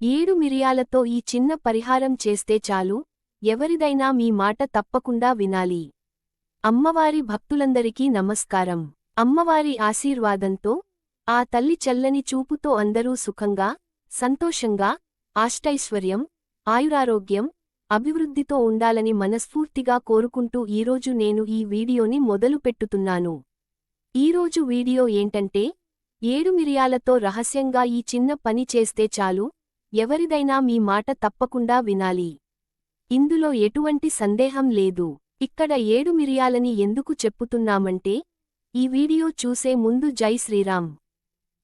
ఏడు మిరియాలతో ఈ చిన్న పరిహారం చేస్తే చాలు ఎవరిదైనా మీ మాట తప్పకుండా వినాలి. అమ్మవారి భక్తులందరికీ నమస్కారం. అమ్మవారి ఆశీర్వాదంతో ఆ తల్లి చల్లని చూపుతో అందరూ సుఖంగా సంతోషంగా ఆష్టైశ్వర్యం ఆయురారోగ్యం అభివృద్ధితో ఉండాలని మనస్ఫూర్తిగా కోరుకుంటూ ఈరోజు నేను ఈ వీడియోని మొదలుపెట్టుతున్నాను ఈరోజు వీడియో ఏంటంటే ఏడు మిరియాలతో రహస్యంగా ఈ చిన్న పని చేస్తే చాలు ఎవరిదైనా మీ మాట తప్పకుండా వినాలి. ఇందులో ఎటువంటి సందేహం లేదు. ఇక్కడ ఏడు మిరియాలని ఎందుకు చెప్పుతున్నామంటే ఈ వీడియో చూసే ముందు జై శ్రీరామ్.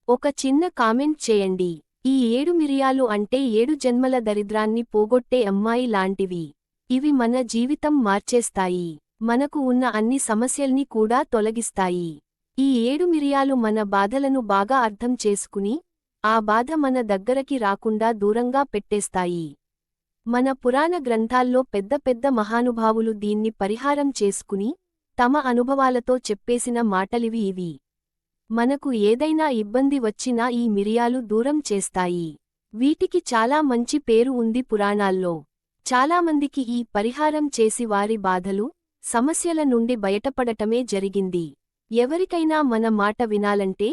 ఒక చిన్న కామెంట్ చేయండి. ఈ ఏడు మిరియాలు అంటే ఏడు జన్మల దరిద్రాన్ని పోగొట్టే అమ్మాయి లాంటివి. ఇవి మన జీవితం మార్చేస్తాయి. మనకు ఉన్న అన్ని సమస్యల్ని కూడా తొలగిస్తాయి. ఈ ఏడు మిరియాలు మన బాధలను బాగా అర్థం చేసుకుని ఆ బాధ మన దగ్గరకి రాకుండా దూరంగా పెట్టేస్తాయి. మన పురాణ గ్రంథాల్లో పెద్ద పెద్ద మహానుభావులు దీన్ని పరిహారం చేసుకుని తమ అనుభవాలతో చెప్పేసిన మాటలివి ఇవి. మనకు ఏదైనా ఇబ్బంది వచ్చినా ఈ మిరియాలు దూరం చేస్తాయి. వీటికి చాలా మంచి పేరు ఉంది పురాణాల్లో. చాలామందికి ఈ పరిహారం చేసి వారి బాధలు సమస్యల నుండి బయటపడటమే జరిగింది. ఎవరికైనా మన మాట వినాలంటే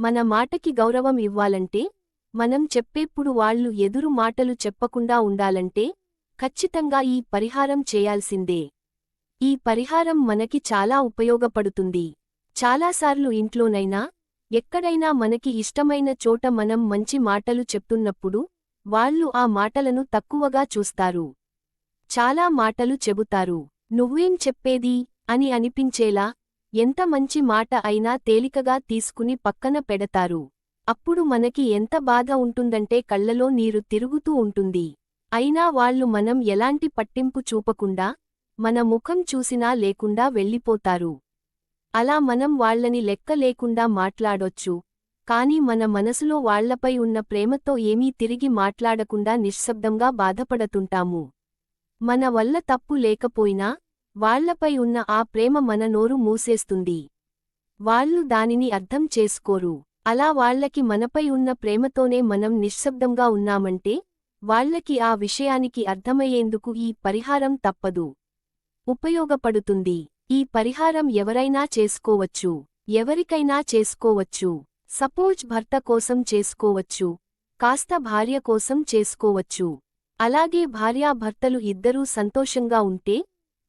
మన మాటకి గౌరవం ఇవ్వాలంటే మనం చెప్పేప్పుడు వాళ్ళు ఎదురు మాటలు చెప్పకుండా ఉండాలంటే ఖచ్చితంగా ఈ పరిహారం చేయాల్సిందే. ఈ పరిహారం మనకి చాలా ఉపయోగపడుతుంది. చాలాసార్లు ఇంట్లోనైనా ఎక్కడైనా మనకి ఇష్టమైన చోట మనం మంచి మాటలు చెప్తున్నప్పుడు వాళ్ళు ఆ మాటలను తక్కువగా చూస్తారు. చాలా మాటలు చెబుతారు. నువ్వేం చెప్పేది? అని అనిపించేలా ఎంత మంచి మాట అయినా తేలికగా తీసుకుని పక్కన పెడతారు. అప్పుడు మనకి ఎంత బాధ ఉంటుందంటే కళ్ళలో నీరు తిరుగుతూ ఉంటుంది. అయినా వాళ్ళు మనం ఎలాంటి పట్టింపు చూపకుండా మన ముఖం చూసినా లేకుండా వెళ్ళిపోతారు. అలా మనం వాళ్ళని లెక్క లేకుండా మాట్లాడొచ్చు. కాని మన మనసులో వాళ్ళపై ఉన్న ప్రేమతో ఏమీ తిరిగి మాట్లాడకుండా నిశ్శబ్దంగా బాధపడుతుంటాము. మన వల్ల తప్పు లేకపోయినా వాళ్ళపై ఉన్న ఆ ప్రేమ మన నోరు మూసేస్తుంది. వాళ్ళు దానిని అర్థం చేసుకోరు. అలా వాళ్ళకి మనపై ఉన్న ప్రేమతోనే మనం నిశ్శబ్దంగా ఉన్నామంటే వాళ్ళకి ఆ విషయానికి అర్థమయ్యేందుకు ఈ పరిహారం తప్పదు. ఉపయోగపడుతుంది. ఈ పరిహారం ఎవరైనా చేసుకోవచ్చు. ఎవరికైనా చేసుకోవచ్చు. సపోజ్ భర్త కోసం చేసుకోవచ్చు. కాస్త భార్య కోసం చేసుకోవచ్చు. అలాగే భార్యాభర్తలు ఇద్దరూ సంతోషంగా ఉంటే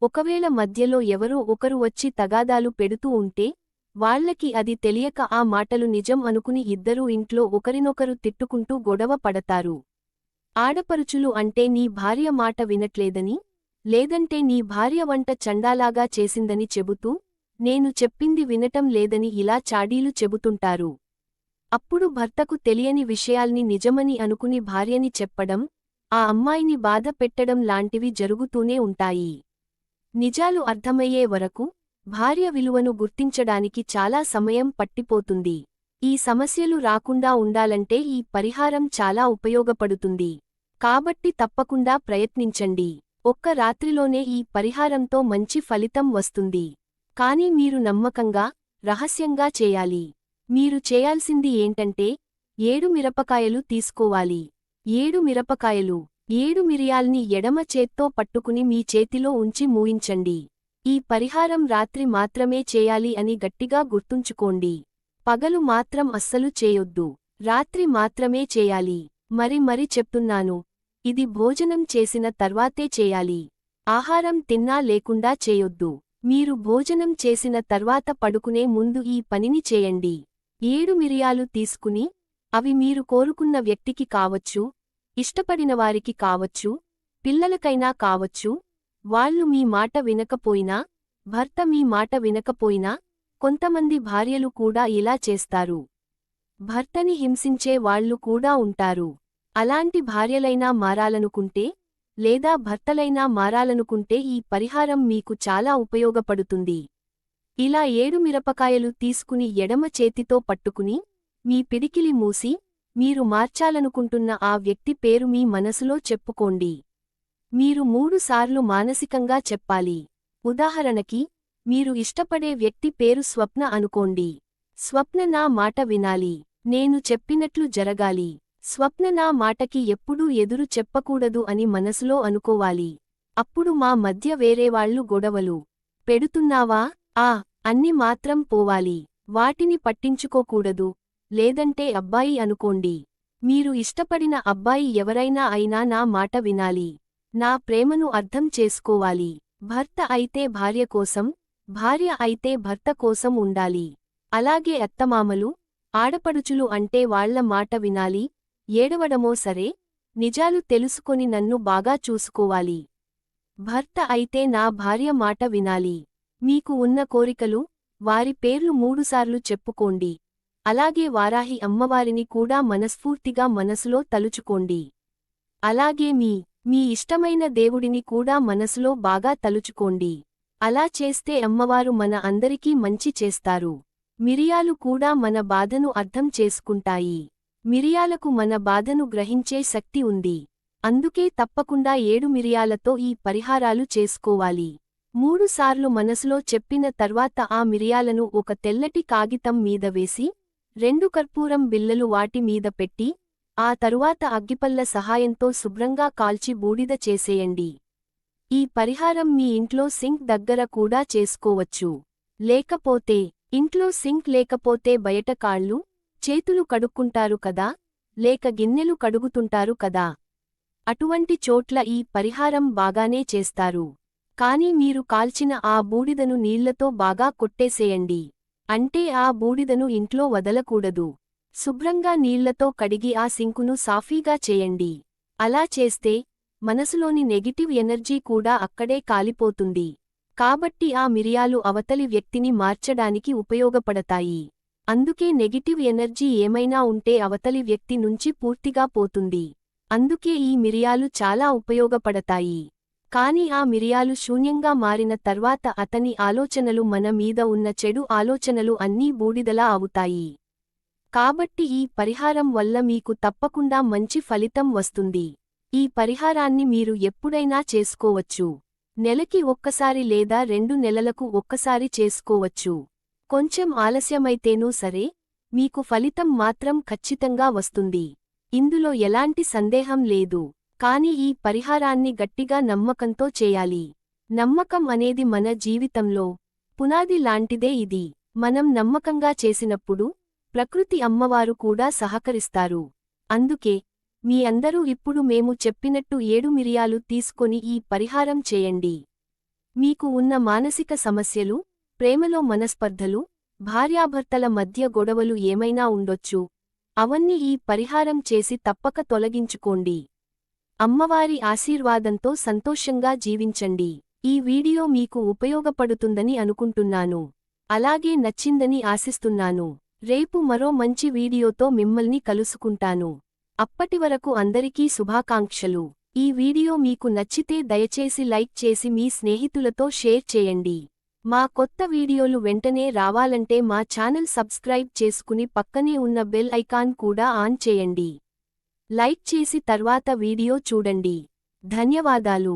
ఒకవేళ మధ్యలో ఎవరో ఒకరు వచ్చి తగాదాలు పెడుతూ ఉంటే వాళ్ళకి అది తెలియక ఆ మాటలు నిజం అనుకుని ఇద్దరూ ఇంట్లో ఒకరినొకరు తిట్టుకుంటూ గొడవ పడతారు. ఆడపరుచులు అంటే నీ భార్య మాట వినట్లేదని లేదంటే నీ భార్య వంట చండాలాగా చేసిందని చెబుతూ నేను చెప్పింది వినటం లేదని ఇలా చాడీలు చెబుతుంటారు. అప్పుడు భర్తకు తెలియని విషయాల్ని నిజమని అనుకుని భార్యని చెప్పడం ఆ అమ్మాయిని బాధ పెట్టడం లాంటివి జరుగుతూనే ఉంటాయి. నిజాలు అర్థమయ్యే వరకు భార్య విలువను గుర్తించడానికి చాలా సమయం పట్టిపోతుంది. ఈ సమస్యలు రాకుండా ఉండాలంటే ఈ పరిహారం చాలా ఉపయోగపడుతుంది. కాబట్టి తప్పకుండా ప్రయత్నించండి. ఒక్క రాత్రిలోనే ఈ పరిహారంతో మంచి ఫలితం వస్తుంది. కాని మీరు నమ్మకంగా రహస్యంగా చేయాలి. మీరు చేయాల్సింది ఏంటంటే ఏడు మిరపకాయలు తీసుకోవాలి. ఏడు మిరపకాయలు ఏడు మిరియాల్ని ఎడమ చేత్తో పట్టుకుని మీ చేతిలో ఉంచి మూయించండి. ఈ పరిహారం రాత్రి మాత్రమే చేయాలి అని గట్టిగా గుర్తుంచుకోండి. పగలు మాత్రం అస్సలు చేయొద్దు. రాత్రి మాత్రమే చేయాలి. మరి మరి చెప్తున్నాను. ఇది భోజనం చేసిన తర్వాతే చేయాలి. ఆహారం తిన్నా లేకుండా చేయొద్దు. మీరు భోజనం చేసిన తర్వాత పడుకునే ముందు ఈ పనిని చేయండి. ఏడు మిరియాలు తీసుకుని అవి మీరు కోరుకున్న వ్యక్తికి కావచ్చు ఇష్టపడిన వారికి కావచ్చు పిల్లలకైనా కావచ్చు వాళ్ళు మీ మాట వినకపోయినా భర్త మీ మాట వినకపోయినా కొంతమంది భార్యలు కూడా ఇలా చేస్తారు. భర్తని హింసించే వాళ్ళు కూడా ఉంటారు. అలాంటి భార్యలైనా మారాలనుకుంటే లేదా భర్తలైనా మారాలనుకుంటే ఈ పరిహారం మీకు చాలా ఉపయోగపడుతుంది. ఇలా ఏడు మిరపకాయలు తీసుకుని ఎడమ చేతితో పట్టుకుని మీ పిడికిలి మూసి మీరు మార్చాలనుకుంటున్న ఆ వ్యక్తి పేరు మీ మనసులో చెప్పుకోండి. మీరు మూడుసార్లు మానసికంగా చెప్పాలి. ఉదాహరణకి మీరు ఇష్టపడే వ్యక్తి పేరు స్వప్న అనుకోండి. స్వప్న నా మాట వినాలి. నేను చెప్పినట్లు జరగాలి. స్వప్న నా మాటకి ఎప్పుడూ ఎదురు చెప్పకూడదు అని మనసులో అనుకోవాలి. అప్పుడు మా మధ్య వేరేవాళ్ళు గొడవలు. పెడుతున్నావా? ఆ అన్ని మాత్రం పోవాలి. వాటిని పట్టించుకోకూడదు. లేదంటే అబ్బాయి అనుకోండి. మీరు ఇష్టపడిన అబ్బాయి ఎవరైనా అయినా నా మాట వినాలి. నా ప్రేమను అర్థం చేసుకోవాలి. భర్త అయితే భార్య కోసం భార్య అయితే భర్త కోసం ఉండాలి. అలాగే అత్తమామలు ఆడపడుచులు అంటే వాళ్ళ మాట వినాలి. ఏడవడమో సరే నిజాలు తెలుసుకొని నన్ను బాగా చూసుకోవాలి. భర్త అయితే నా భార్య మాట వినాలి. మీకు ఉన్న కోరికలు వారి పేర్లు మూడుసార్లు చెప్పుకోండి. అలాగే వారాహి అమ్మవారిని కూడా మనస్ఫూర్తిగా మనసులో తలుచుకోండి. అలాగే మీ మీ ఇష్టమైన దేవుడిని కూడా మనసులో బాగా తలుచుకోండి. అలా చేస్తే అమ్మవారు మన అందరికీ మంచి చేస్తారు. మిరియాలు కూడా మన బాధను అర్థం చేసుకుంటాయి. మిరియాలకు మన బాధను గ్రహించే శక్తి ఉంది. అందుకే తప్పకుండా ఏడు మిరియాలతో ఈ పరిహారాలు చేసుకోవాలి. మూడుసార్లు మనసులో చెప్పిన తర్వాత ఆ మిరియాలను ఒక తెల్లటి కాగితం మీద వేసి రెండు కర్పూరం బిల్లలు వాటి మీద పెట్టి ఆ తరువాత అగ్గిపల్ల సహాయంతో శుభ్రంగా కాల్చి బూడిద చేసేయండి. ఈ పరిహారం మీ ఇంట్లో సింక్ దగ్గర కూడా చేసుకోవచ్చు. లేకపోతే ఇంట్లో సింక్ లేకపోతే బయట కాళ్ళు చేతులు కడుక్కుంటారు కదా లేక గిన్నెలు కడుగుతుంటారు కదా. అటువంటి చోట్ల ఈ పరిహారం బాగానే చేస్తారు. కాని మీరు కాల్చిన ఆ బూడిదను నీళ్ళతో బాగా కొట్టేసేయండి. అంటే ఆ బూడిదను ఇంట్లో వదలకూడదు. శుభ్రంగా నీళ్ళతో కడిగి ఆ సింకును సాఫీగా చేయండి. అలా చేస్తే మనసులోని నెగిటివ్ ఎనర్జీ కూడా అక్కడే కాలిపోతుంది. కాబట్టి ఆ మిరియాలు అవతలి వ్యక్తిని మార్చడానికి ఉపయోగపడతాయి. అందుకే నెగిటివ్ ఎనర్జీ ఏమైనా ఉంటే అవతలి వ్యక్తి నుంచి పూర్తిగా పోతుంది. అందుకే ఈ మిరియాలు చాలా ఉపయోగపడతాయి. కాని ఆ మిరియాలు శూన్యంగా మారిన తర్వాత అతని ఆలోచనలు మన మీద ఉన్న చెడు ఆలోచనలు అన్నీ బూడిదలా అవుతాయి. కాబట్టి ఈ పరిహారం వల్ల మీకు తప్పకుండా మంచి ఫలితం వస్తుంది. ఈ పరిహారాన్ని మీరు ఎప్పుడైనా చేసుకోవచ్చు. నెలకి ఒక్కసారి లేదా రెండు నెలలకు ఒక్కసారి చేసుకోవచ్చు. కొంచెం ఆలస్యమైతేనూ సరే మీకు ఫలితం మాత్రం ఖచ్చితంగా వస్తుంది. ఇందులో ఎలాంటి సందేహం లేదు. కాని ఈ పరిహారాన్ని గట్టిగా నమ్మకంతో చేయాలి. నమ్మకం అనేది మన జీవితంలో పునాది లాంటిదే ఇది. మనం నమ్మకంగా చేసినప్పుడు ప్రకృతి అమ్మవారు కూడా సహకరిస్తారు. అందుకే మీ అందరూ ఇప్పుడు మేము చెప్పినట్టు ఏడు మిరియాలు తీసుకొని ఈ పరిహారం చేయండి. మీకు ఉన్న మానసిక సమస్యలు ప్రేమలో మనస్పర్ధలు భార్యాభర్తల మధ్య గొడవలు ఏమైనా ఉండొచ్చు. అవన్నీ ఈ పరిహారం చేసి తప్పక తొలగించుకోండి. అమ్మవారి ఆశీర్వాదంతో సంతోషంగా జీవించండి. ఈ వీడియో మీకు ఉపయోగపడుతుందని అనుకుంటున్నాను. అలాగే నచ్చిందని ఆశిస్తున్నాను. రేపు మరో మంచి వీడియోతో మిమ్మల్ని కలుసుకుంటాను. అప్పటివరకు అందరికీ శుభాకాంక్షలు. ఈ వీడియో మీకు నచ్చితే దయచేసి లైక్ చేసి మీ స్నేహితులతో షేర్ చేయండి. మా కొత్త వీడియోలు వెంటనే రావాలంటే మా ఛానల్ సబ్స్క్రైబ్ చేసుకుని పక్కనే ఉన్న బెల్ ఐకాన్ కూడా ఆన్ చేయండి. లైక్ చేసి తర్వాత వీడియో చూడండి. ధన్యవాదాలు.